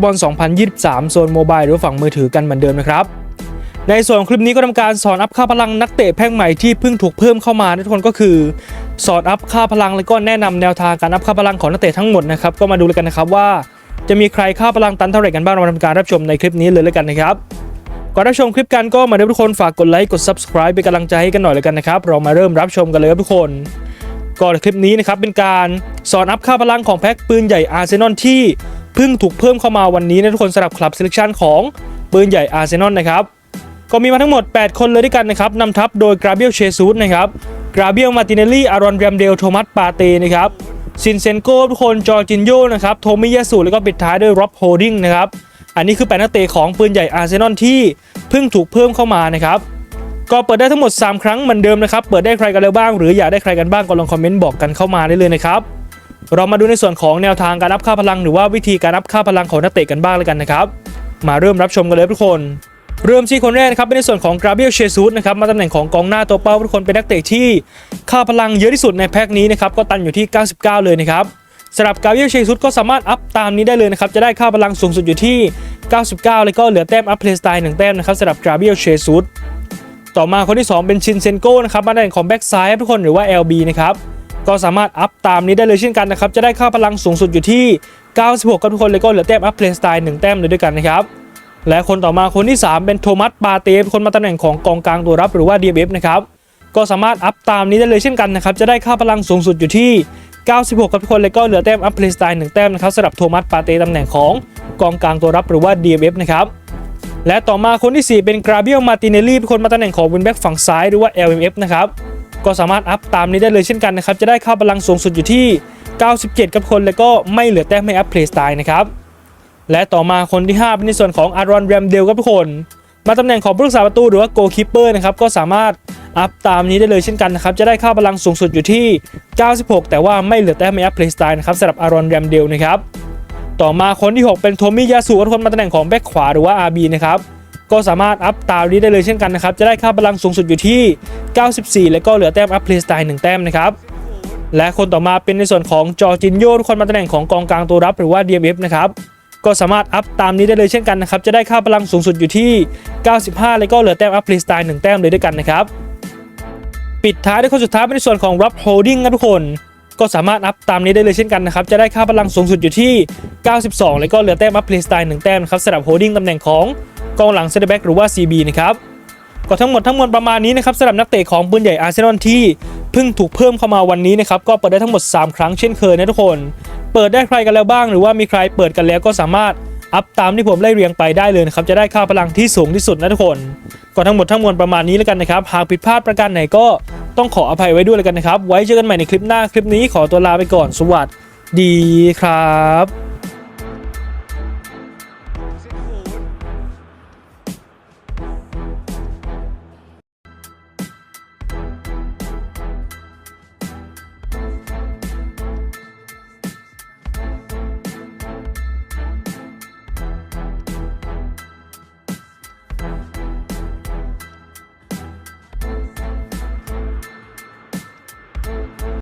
eFootball 2023 โซนโมบายหรือฝั่งมือถือกันเหมือนเดิมนะครับ ในส่วนคลิปนี้ก็ทำการสอนอัพค่าพลังนักเตะแพ่งใหม่ที่เพิ่งถูกเพิ่มเข้ามาทุกคนก็คือ สอนอัพค่าพลังแล้วก็แนะนำแนวทางการอัพค่าพลังของนักเตะทั้งหมดนะครับก็มาดูเลยกันนะครับว่า จะมีใครค่าพลังตันเท่าไหร่กันบ้างเรามาทำการรับชมในคลิปนี้เลยแล้วกันนะครับก่อนรับชมคลิปกันก็มาเด้อทุกคนฝากกดไลค์กด subscribe เป็นกำลังใจให้กันหน่อยเลยกันนะครับเรามาเริ่มรับชมกันเลยครับทุกคนก่อนคลิปนี้นะครับเป็นการสอนอัพค่าพลังของแพ็คปืนใหญ่อาร์เซนอลที่ เพิ่งถูกเพิ่มเข้ามาวันนี้นะทุกคนสำหรับคลับ selection ของปืนใหญ่อาร์เซนอลนะครับก็มีมาทั้งหมด 8 คนเลยด้วยกันนะครับนำทัพโดยกราเบียลเชซูสนะครับกราเบียลมาติเนลลี่อารอนแรมเดลโทมัสปาเตนะครับซินเซนโก้ทุกคนจอร์จินโยนะครับโทมิยาสุแล้วก็ปิดท้ายด้วยร็อบโฮดิงนะครับอันนี้คือแปดนักเตะของปืนใหญ่อาร์เซนอลที่เพิ่งถูกเพิ่มเข้ามานะครับก็เปิดได้ทั้งหมด 3 ครั้งเหมือนเดิมนะครับ เปิดได้ใครกันแล้วบ้างหรืออยากได้ใครกันบ้างก็ลองคอมเมนต์บอกกันเข้ามาได้เลยนะครับ เรามาดูในส่วนของแนวทางการอัพค่าพลังหรือว่าวิธีการอัพค่าพลังของนักเตะกันบ้างเลยกันนะครับ มาเริ่มรับชมกันเลยทุกคน เริ่มที่คนแรกนะครับเป็นในส่วนของกราเบียลเชซูสนะครับมาตำแหน่งของกองหน้าตัวเป้าทุกคนเป็นนักเตะที่ค่าพลังเยอะที่สุดในแพ็คนี้นะครับก็ตันอยู่ที่ 99 เลยนะครับสำหรับกราเบียลเชซูสก็สามารถอัพตามนี้ได้เลยนะครับ จะได้ค่าพลังสูงสุดอยู่ที่ 99 แล้วก็เหลือแต้มอัพเพลย์สไตล์หนึ่งแต้มนะครับสำหรับกราเบียลเชซูสต่อมาคนที่ 2 เป็นชินเซนโก้นะครับมาตำแหน่งของแบ็กซ้ายทุกคนหรือว่า LB นะครับ ก็สามารถอัพตามนี้ได้เลยเช่นกันนะครับ จะได้ค่าพลังสูงสุดอยู่ที่ 96กับทุกคนเลยก็เหลือแต้มอัพเพลย์สไตล์1แต้มเลยด้วยกันนะครับและคนต่อมาคนที่ 3 เป็นโทมัสปาเต้คนมาตำแหน่งของกองกลางตัวรับหรือว่า DBF นะครับก็สามารถอัพตามนี้ได้เลยเช่นกันนะครับจะได้ค่าพลังสูงสุดอยู่ที่ 96 กับทุกคนเลยก็เหลือแต้มอัพเพลย์สไตล์1แต้มนะครับสำหรับโทมัสปาเต้ตำแหน่งของกองกลางตัวรับหรือว่า DBF นะครับและต่อมาคนที่ 4 เป็นกราเบียลมาติเนลลี่เป็นคนมาตำแหน่งของวินแบ็กฝั่งซ้ายหรือว่า LMF นะครับ ก็สามารถอัพตามนี้ได้เลยเช่นกันนะครับ จะได้ค่าพลังสูงสุดอยู่ที่ 97 กับคน แล้วก็ไม่เหลือแต้มให้อัพเพลย์สไตล์นะครับ และต่อมาคนที่ 5 เป็นในส่วนของอารอนแรมเดลครับทุกคน มาตำแหน่งของผู้รักษาประตูหรือว่าโกลคีเปอร์นะครับก็สามารถอัพตามนี้ได้เลยเช่นกันนะครับ จะได้ค่าพลังสูงสุดอยู่ที่ 96 แต่ว่าไม่เหลือแต้มให้อัพเพลย์สไตล์นะครับสำหรับอารอนแรมเดลนะครับ ต่อมาคนที่ 6 เป็นโทมิยาสุทุกคนมาตำแหน่งของแบ็คขวาหรือว่า RB นะครับ ก็สามารถอัพตามนี้ได้เลยเช่นกันนะครับ จะได้ค่าพลังสูงสุดอยู่ที่ 94 แล้วก็เหลือแต้มอัพเพลสไตล์1แต้มนะครับและคนต่อมาเป็นในส่วนของจอจินโยทุกคนมาตำแหน่งของกองกลางตัวรับหรือว่า DMF นะครับก็สามารถอัพตามนี้ได้เลยเช่นกันนะครับจะได้ค่าพลังสูงสุดอยู่ที่ 95 แล้วก็เหลือแต้มอัพเพลสไตล์1แต้มเลยด้วยกันนะครับปิดท้ายด้วยคนสุดท้ายเป็นในส่วนของรับโฮลดิ้งครับทุกคน ก็สามารถอัพตามนี้ได้เลยเช่นกันนะครับ จะได้ค่าพลังสูงสุดอยู่ที่ 92 แล้วก็เหลือแต้มอัพเพลย์สไตล์หนึ่งแต้มครับสำหรับโฮดดิ้งตำแหน่งของกองหลังเซนเตอร์แบ็กหรือว่า CB นะครับก็ทั้งหมดทั้งมวลประมาณนี้นะครับสำหรับนักเตะของปืนใหญ่อาร์เซนอลที่เพิ่งถูกเพิ่มเข้ามาวันนี้นะครับก็เปิดได้ทั้งหมด 3 ครั้งเช่นเคยนะทุกคน เปิดได้ใครกันแล้วบ้าง หรือว่ามีใครเปิดกันแล้วก็สามารถ อัพตามที่ผมไล่เรียงไปได้เลยนะครับจะได้ค่าพลังที่สูงที่สุดนะทุกคนก็ทั้งหมดทั้งมวลประมาณนี้แล้วกันนะครับหากผิดพลาดประการไหนก็ต้องขออภัยไว้ด้วยแล้วกันนะครับ ไว้เจอกันใหม่ในคลิปหน้าคลิปนี้ขอตัวลาไปก่อนสวัสดีครับ